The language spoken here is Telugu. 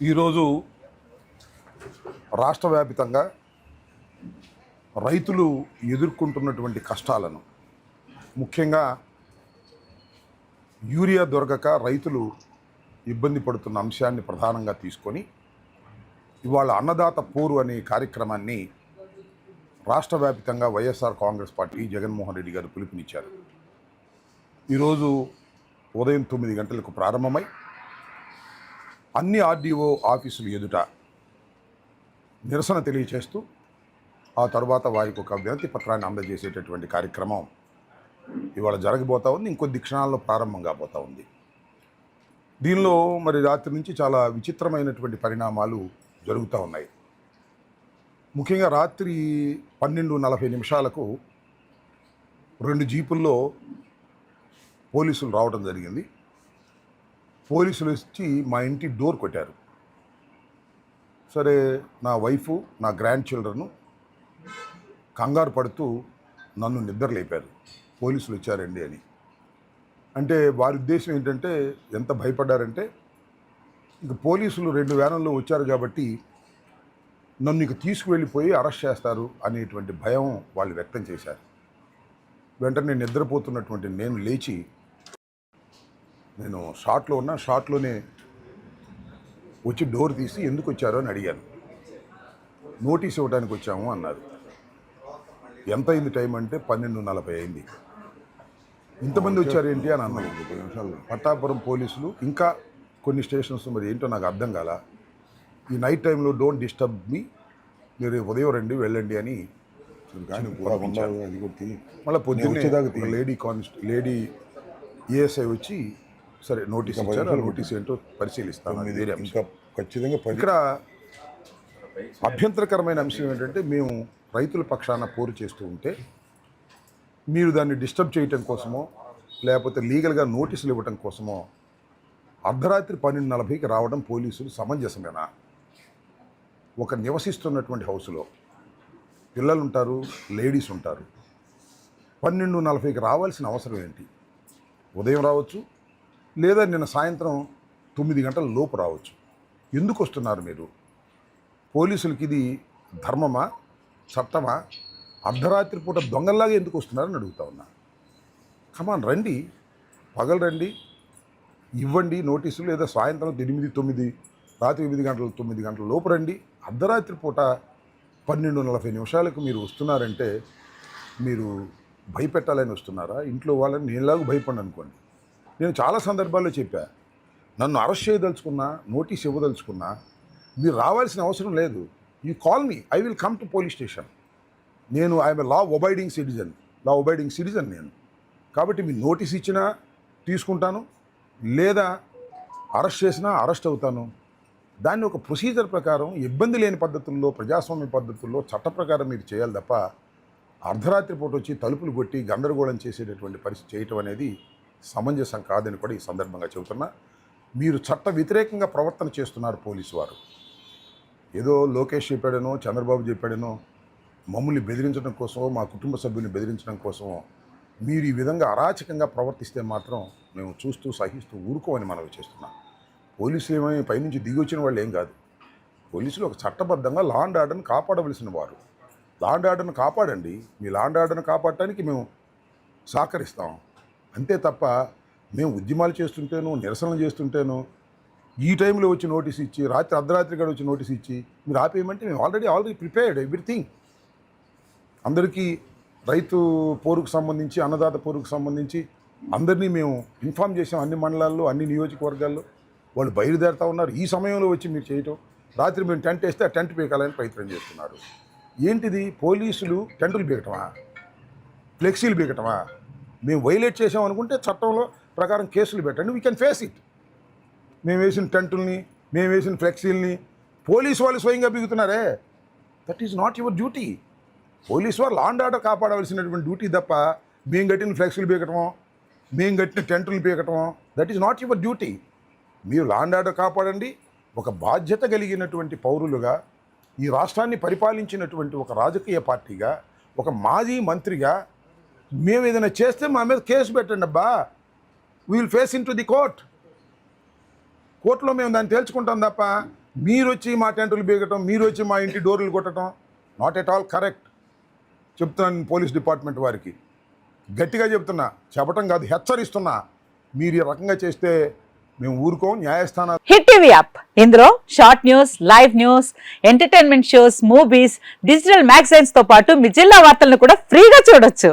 ఈరోజు రాష్ట్ర వ్యాపితంగా రైతులు ఎదుర్కొంటున్నటువంటి కష్టాలను ముఖ్యంగా యూరియా దొరకక రైతులు ఇబ్బంది పడుతున్న అంశాన్ని ప్రధానంగా తీసుకొని ఇవాళ అన్నదాత పోరు అనే కార్యక్రమాన్ని రాష్ట్ర వ్యాపితంగా వైఎస్ఆర్ కాంగ్రెస్ పార్టీ జగన్మోహన్ రెడ్డి గారు పిలుపునిచ్చారు. ఈరోజు ఉదయం తొమ్మిది గంటలకు ప్రారంభమై అన్ని ఆర్డీఓ ఆఫీసులు ఎదుట నిరసన తెలియచేస్తూ ఆ తర్వాత వారికి ఒక వినతి పత్రాన్ని అందజేసేటటువంటి కార్యక్రమం ఇవాళ జరగబోతా ఉంది. ఇంకొద్ది క్షణాల్లో ప్రారంభం కాబోతా ఉంది. దీనిలో మరి రాత్రి నుంచి చాలా విచిత్రమైనటువంటి పరిణామాలు జరుగుతూ ఉన్నాయి. ముఖ్యంగా రాత్రి పన్నెండు నలభై నిమిషాలకు రెండు జీపుల్లో పోలీసులు రావడం జరిగింది. పోలీసులు వచ్చి మా ఇంటి డోర్ కొట్టారు. సరే నా వైఫ్ నా గ్రాండ్ చిల్డ్రన్ కంగారు పడుతూ నన్ను నిద్ర లేపారు. పోలీసులు వచ్చారండి అని. అంటే వారి ఉద్దేశం ఏంటంటే ఎంత భయపడ్డారంటే ఇంక పోలీసులు రెండు వ్యాన్లలో వచ్చారు కాబట్టి నన్ను ఇక తీసుకువెళ్ళిపోయి అరెస్ట్ చేస్తారు అనేటువంటి భయం వాళ్ళు వ్యక్తం చేశారు. వెంటనే నిద్రపోతున్నటువంటి నేను లేచి నేను షార్ట్లో ఉన్నా షార్ట్లోనే వచ్చి డోర్ తీసి ఎందుకు వచ్చారో అని అడిగాను. నోటీస్ ఇవ్వడానికి వచ్చాము అన్నారు. ఎంత అయింది టైం అంటే పన్నెండు నలభై అయింది. ఇంతమంది వచ్చారేంటి అని అన్నాను. ముప్పై నిమిషాలు. పట్టాపురం పోలీసులు ఇంకా కొన్ని స్టేషన్స్ మరి ఏంటో నాకు అర్థం కాల. ఈ నైట్ టైంలో డోంట్ డిస్టర్బ్ మీ మీరు ఉదయం రండి వెళ్ళండి అని మళ్ళీ పొద్దున్నే లేడీ కానిస్ట్ లేడీ ఏఎస్ఐ వచ్చి సరే నోటీస్ ఇచ్చారు ఆ నోటీస్ ఏంటో పరిశీలిస్తాను. ఇంకా ఖచ్చితంగా ఇక్కడ అభ్యంతరకరమైన అంశం ఏంటంటే మేము రైతుల పక్షాన పోరు చేస్తూ ఉంటే మీరు దాన్ని డిస్టర్బ్ చేయటం కోసమో లేకపోతే లీగల్గా నోటీసులు ఇవ్వటం కోసమో అర్ధరాత్రి పన్నెండు నలభైకి రావడం పోలీసులు సమంజసమేనా? ఒక నివసిస్తున్నటువంటి హౌస్లో పిల్లలు ఉంటారు లేడీస్ ఉంటారు పన్నెండు నలభైకి రావాల్సిన అవసరం ఏంటి? ఉదయం రావచ్చు లేదా నిన్న సాయంత్రం తొమ్మిది గంటల లోపు రావచ్చు. ఎందుకు వస్తున్నారు మీరు? పోలీసులకి ఇది ధర్మమా? చట్టమా అర్ధరాత్రి పూట దొంగల్లాగా ఎందుకు వస్తున్నారని అడుగుతా ఉన్నా. కమాన్ రండి. పగలు రండి. ఇవ్వండి నోటీసులు లేదా సాయంత్రం ఎనిమిది తొమ్మిది రాత్రి ఎనిమిది గంటల తొమ్మిది గంటల లోపు రండి. అర్ధరాత్రి పూట పన్నెండు నలభై నిమిషాలకు మీరు వస్తున్నారంటే మీరు భయపెట్టాలని వస్తున్నారా? ఇంట్లో వాళ్ళని నేనులాగా భయపడి అనుకోండి. నేను చాలా సందర్భాల్లో చెప్పా నన్ను అరెస్ట్ చేయదలుచుకున్నా నోటీస్ ఇవ్వదలుచుకున్నా మీరు రావాల్సిన అవసరం లేదు. You call me I will come to police station నేను I'm law abiding citizen law abiding citizen నేను. కాబట్టి మీరు నోటీస్ ఇచ్చినా తీసుకుంటాను లేదా అరెస్ట్ చేసినా అరెస్ట్ అవుతాను. దాన్ని ఒక ప్రొసీజర్ ప్రకారం ఇబ్బంది లేని పద్ధతుల్లో ప్రజాస్వామ్య పద్ధతుల్లో చట్ట ప్రకారం మీరు చేయాలి తప్ప అర్ధరాత్రి పూట వచ్చి తలుపులు కొట్టి గందరగోళం చేసేటటువంటి పరిస్థితి చేయటం అనేది సమంజసం కాదని కూడా ఈ సందర్భంగా చెబుతున్నా. మీరు చట్ట వ్యతిరేకంగా ప్రవర్తన చేస్తున్నారు పోలీసు వారు. ఏదో లోకేష్ చెప్పాడనో చంద్రబాబు చెప్పాడనో మమ్మల్ని బెదిరించడం కోసం మా కుటుంబ సభ్యుల్ని బెదిరించడం కోసమో మీరు ఈ విధంగా అరాచకంగా ప్రవర్తిస్తే మాత్రం మేము చూస్తూ సహిస్తూ ఊరుకోమని మనవి చేస్తున్నాం. పోలీసులు ఏమై పైనుంచి దిగి వచ్చిన వాళ్ళు ఏం కాదు. పోలీసులు ఒక చట్టబద్ధంగా లా అండ్ ఆర్డర్ని కాపాడవలసిన వారు. లా అండ్ ఆర్డర్ని కాపాడండి. మీ లా అండ్ ఆర్డర్ని కాపాడటానికి మేము సహకరిస్తాం. అంతే తప్ప మేము ఉద్యమాలు చేస్తుంటేను నిరసనలు చేస్తుంటేను ఈ టైంలో వచ్చి నోటీస్ ఇచ్చి రాత్రి అర్ధరాత్రి కూడా వచ్చి నోటీస్ ఇచ్చి మీరు ఆపేయమంటే మేము ఆల్రెడీ ఆల్రెడీ ప్రిపేర్డ్ ఎవ్రీథింగ్. అందరికీ రైతు పోరుకు సంబంధించి అన్నదాత పోరుకు సంబంధించి అందరినీ మేము ఇన్ఫామ్ చేసాం అన్ని మండలాల్లో అన్ని నియోజకవర్గాల్లో. వాళ్ళు బయలుదేరుతా ఉన్నారు. ఈ సమయంలో వచ్చి మీరు చేయటం రాత్రి మేము టెంట్ వేస్తే ఆ టెంట్ పీకాలని ప్రయత్నం చేస్తున్నారు. ఏంటిది? పోలీసులు టెంటులు పీకటమా? ఫ్లెక్సీలు పీకటమా? మేము వైలేట్ చేసాం అనుకుంటే చట్టంలో ప్రకారం కేసులు పెట్టండి. వీ కెన్ ఫేస్ ఇట్ మేము వేసిన టెంటుల్ని మేము వేసిన ఫ్లెక్సీల్ని పోలీసు వాళ్ళు స్వయంగా బిగుతున్నారే. That is not your duty police వాళ్ళు లాండ్ ఆర్డర్ కాపాడవలసినటువంటి డ్యూటీ తప్ప మేము కట్టిన ఫ్లెక్సీలు పీకటమో మేము కట్టిన టెంటులు బీగటం that is not your duty మీరు లాండ్ ఆర్డర్ కాపాడండి. ఒక బాధ్యత కలిగినటువంటి పౌరులుగా ఈ రాష్ట్రాన్ని పరిపాలించినటువంటి ఒక రాజకీయ పార్టీగా ఒక మాజీ మంత్రిగా మేము ఏదైనా చేస్తే మా మీద కేసు పెట్టండి అబ్బా. Will face in to the court కోర్టులో మేము దాన్ని తేల్చుకుంటాం తప్ప మీరు వచ్చి మా టెంటులు బీగటం మీరు వచ్చి మా ఇంటి డోర్లు కొట్టడం నాట్ ఎట్ ఆల్ కరెక్ట్ చెప్తున్నాను పోలీస్ డిపార్ట్మెంట్ వారికి. గట్టిగా చెప్తున్నా చెప్పటం కాదు హెచ్చరిస్తున్నా. మీరు ఈ రకంగా చేస్తే మేము ఊరుకోం న్యాయస్థానాలు. Hit TV app. ఇందులో short news live news entertainment shows movies digital మ్యాగజైన్స్తో పాటు మీ జిల్లా వార్తలను కూడా ఫ్రీగా చూడొచ్చు.